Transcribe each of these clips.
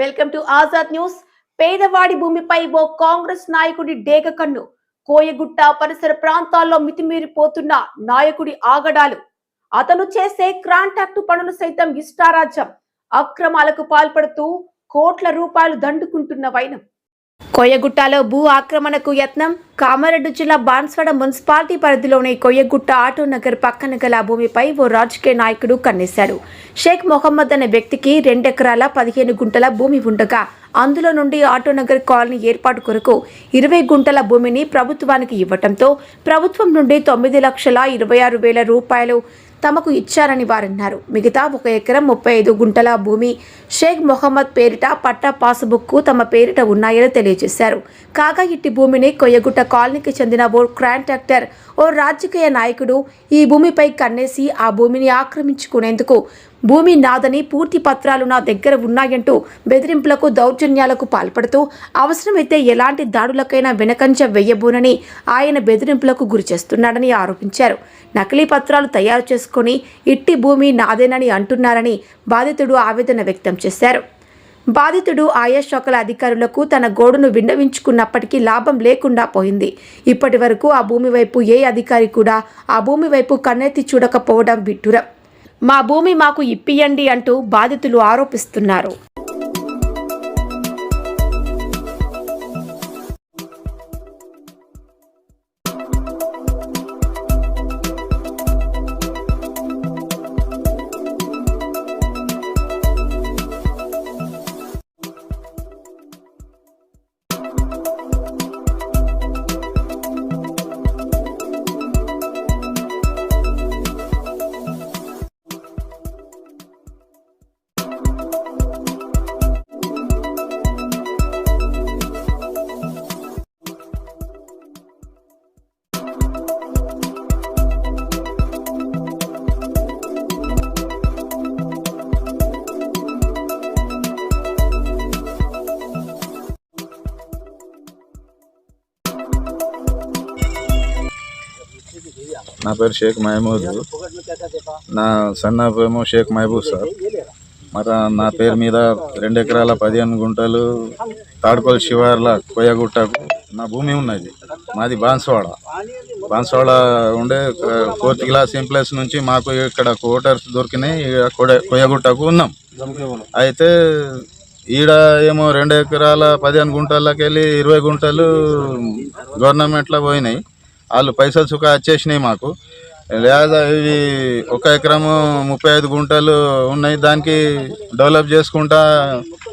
Welcome to Azad news. పేదవాడి భూమిపై ఓ కాంగ్రెస్ నాయకుడి డేగ కన్ను. కోయగుట్ట పరిసర ప్రాంతాల్లో మితిమీరిపోతున్న నాయకుడి ఆగడాలు. అతను చేసే కాంట్రాక్టు పనులు సైతం ఇష్టారాజ్యం. అక్రమాలకు పాల్పడుతూ కోట్ల రూపాయలు దండుకుంటున్న వైనం. కొయ్యగుట్టలో భూ ఆక్రమణకు యత్నం. కామారెడ్డి జిల్లా బాన్స్వాడ మున్సిపాలిటీ పరిధిలోని కొయ్యగుట్ట ఆటో నగర్ పక్కన గల భూమిపై ఓ రాజకీయ నాయకుడు కన్నేశాడు. షేక్ మొహమ్మద్ అనే వ్యక్తికి రెండెకరాల పదిహేను గుంటల భూమి ఉండగా అందులో నుండి ఆటోనగర్ కాలనీ ఏర్పాటు కొరకు ఇరవై గుంటల భూమిని ప్రభుత్వానికి ఇవ్వటంతో ప్రభుత్వం నుండి తొమ్మిది లక్షల ఇరవై ఆరు వేల రూపాయలు తమకు ఇచ్చారని వారన్నారు. మిగతా ఒక ఎకరం ముప్పై ఐదు గుంటల భూమి షేక్ మొహమ్మద్ పేరిట పట్టా పాసుబుక్కు తమ పేరిట ఉన్నాయని తెలియజేశారు. కాగా ఇట్టి భూమిని కొయ్యగుట్ట కాలనీకి చెందిన ఓ కాంట్రాక్టర్ ఓ రాజకీయ నాయకుడు ఈ భూమిపై కన్నేసి ఆ భూమిని ఆక్రమించుకునేందుకు భూమి నాదని పూర్తి పత్రాలు నా దగ్గర ఉన్నాయంటూ బెదిరింపులకు దౌర్జన్యాలకు పాల్పడుతూ అవసరమైతే ఎలాంటి దాడులకైనా వెనకంచ వెయ్యబోనని ఆయన బెదిరింపులకు గురి చేస్తున్నాడని ఆరోపించారు. నకిలీ పత్రాలు తయారు చేసుకుని ఇట్టి భూమి నాదేనని అంటున్నారని బాధితుడు ఆవేదన వ్యక్తం చేశారు. బాధితుడు ఆయా శాఖల అధికారులకు తన గోడును విన్నవించుకున్నప్పటికీ లాభం లేకుండా పోయింది. ఇప్పటి వరకు ఆ భూమి వైపు ఏ అధికారి కూడా ఆ భూమి వైపు కన్నెత్తి చూడకపోవడం విడ్డూరం. మా భూమి మాకు ఇప్పియండి అంటూ బాధితులు ఆరోపిస్తున్నారు. నా పేరు షేక్ మహమూద్. నా సన్నాపు ఏమో షేక్ మహబూబ్ సార్. మరి నా పేరు మీద రెండు ఎకరాల పదిహేను గుంటలు తాడుకోలు శివార్ల కొయ్యగుట్టకు నా భూమి ఉన్నది. మాది బాన్స్వాడ. బాన్స్వాడ ఉండే ఫోర్త్ క్లాస్ ఇంప్లెస్ నుంచి మాకు ఇక్కడ క్వార్టర్స్ దొరికినాయి. ఇక కొయ్యగుట్టకు ఉన్నాం. అయితే ఈడ ఏమో రెండు ఎకరాల పదిహేను గుంటలకి వెళ్ళి ఇరవై గుంటలు గవర్నమెంట్లో పోయినాయి. వాళ్ళు పైసలు సుఖ వచ్చేసినాయి మాకు. లేదా ఇవి ఒక ఎకరము ముప్పై ఐదు గుంటలు ఉన్నాయి దానికి డెవలప్ చేసుకుంటా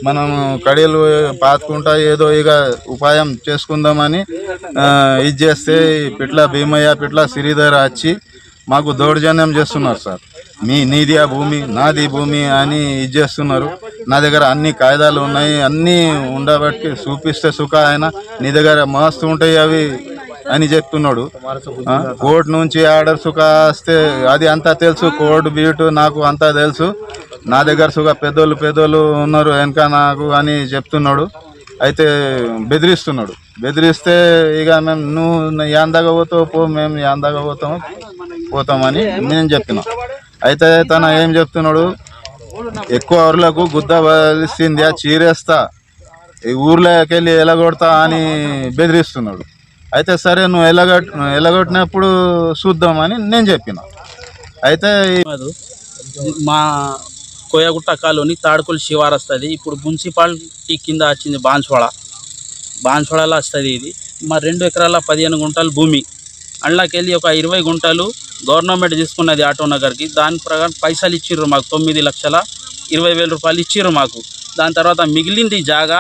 మనం కడియలు పాతుకుంటా ఏదో ఇక ఉపాయం చేసుకుందామని ఇది చేస్తే పిట్ల భీమయ్య పిట్ల శ్రీధర్ వచ్చి మాకు దౌర్జన్యం చేస్తున్నారు సార్. మీ నీది ఆ భూమి నాది భూమి అని ఇది చేస్తున్నారు. నా దగ్గర అన్ని కాయిదాలు ఉన్నాయి అన్నీ ఉండబట్టి చూపిస్తే సుఖ ఆయన నీ దగ్గర మస్తు ఉంటాయి అవి. అని చెప్తున్నాడు. కోర్టు నుంచి ఆర్డర్స్ కాస్తే అది అంతా తెలుసు. కోర్టు బీటు నాకు అంతా తెలుసు. నా దగ్గర సుగ పెద్దోళ్ళు పెద్దోళ్ళు ఉన్నారు వెనక నాకు అని చెప్తున్నాడు. అయితే బెదిరిస్తున్నాడు. బెదిరిస్తే ఇక మేము నువ్వు యాందాగా పోతావు పో మేము యాందాగా పోతాము పోతామని నేను చెప్తున్నా అయితే తన ఏం చెప్తున్నాడు? ఎక్కువ ఊర్లకు గుద్ద వలిసింది చీరేస్తా. ఈ ఊర్లోకి వెళ్ళి ఎలగొడతా అని బెదిరిస్తున్నాడు. అయితే సరే నువ్వు ఎలగొట్ ఎలాగొట్టినప్పుడు ఎలగొట్టినప్పుడు చూద్దామని నేను చెప్పిన. అయితే మా కోయగుట్ట కాలోని తాడుకుల శివారు వస్తుంది. ఇప్పుడు మున్సిపాలిటీ కింద వచ్చింది బాన్స్వాడ. బాన్స్వాడలో వస్తుంది ఇది. మా రెండు ఎకరాల పదిహేను గుంటలు భూమి. అందులోకెళ్ళి ఒక ఇరవై గుంటలు గవర్నమెంట్ తీసుకున్నది ఆటో నగర్కి. దాని ప్రకారం పైసలు ఇచ్చిర్రు మాకు తొమ్మిది లక్షల ఇరవై వేల రూపాయలు ఇచ్చిర్రు మాకు. దాని తర్వాత మిగిలింది జాగా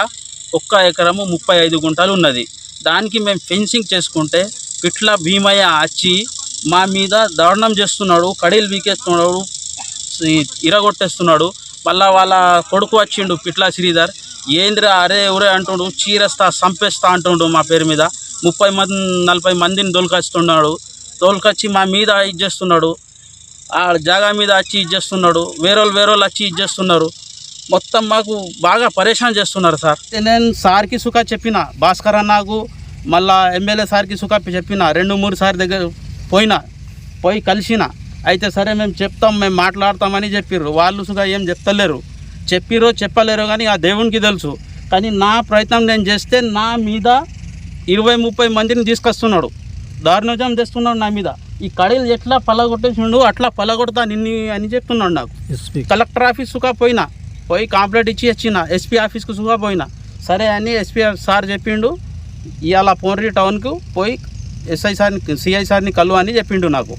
ఒక్క ఎకరము ముప్పై ఐదు గుంటలు ఉన్నది. దానికి మేము ఫెన్సింగ్ చేసుకుంటే పిట్ల భీమయ్య వచ్చి మా మీద దారుణం చేస్తున్నాడు కడీలు వీకేస్తున్నాడు ఇరగొట్టేస్తున్నాడు. మళ్ళా వాళ్ళ కొడుకు వచ్చిండు పిట్ల శ్రీధర్. ఏంద్రా అరే ఊరే అంటుండు చీరేస్తా సంపేస్తా అంటుండు మా పేరు మీద. ముప్పై మంది నలభై మందిని దొలకొస్తున్నాడు తోలుకొచ్చి మా మీద ఇది చేస్తున్నాడు. ఆ జాగా మీద వచ్చి ఇది చేస్తున్నాడు. వేరే వచ్చి ఇది చేస్తున్నారు. మొత్తం మాకు బాగా పరేషాన్ చేస్తున్నారు సార్. నేను సార్కి సుఖ చెప్పిన భాస్కర్ అన్నకు మళ్ళా ఎమ్మెల్యే సార్కి సుఖ చెప్పిన రెండు మూడు సార్ దగ్గర పోయినా పోయి కలిసిన అయితే సరే మేము చెప్తాం మేము మాట్లాడతామని చెప్పిర్రు. వాళ్ళు సుగా ఏం చెప్తలేరు. చెప్పిరో చెప్పలేరో కానీ ఆ దేవునికి తెలుసు. కానీ నా ప్రయత్నం నేను చేస్తే నా మీద ఇరవై ముప్పై మందిని తీసుకొస్తున్నాడు. దారుణోజం తెస్తున్నాడు నా మీద. ఈ కడీలు ఎట్లా పలగొట్టేసిండు అట్లా పలగొడతా నిన్ని అని చెప్తున్నాడు నాకు. కలెక్టర్ ఆఫీసుగా పోయినా పోయి కంప్లైంట్ ఇచ్చి వచ్చిన. ఎస్పీ ఆఫీస్కు సుగా పోయినా. సరే అని ఎస్పీ సార్ చెప్పిండు. ఇవాళ పోన్రి టౌన్కు పోయి ఎస్ఐ సార్ని సిఐ సార్ని కలు అని చెప్పిండు నాకు.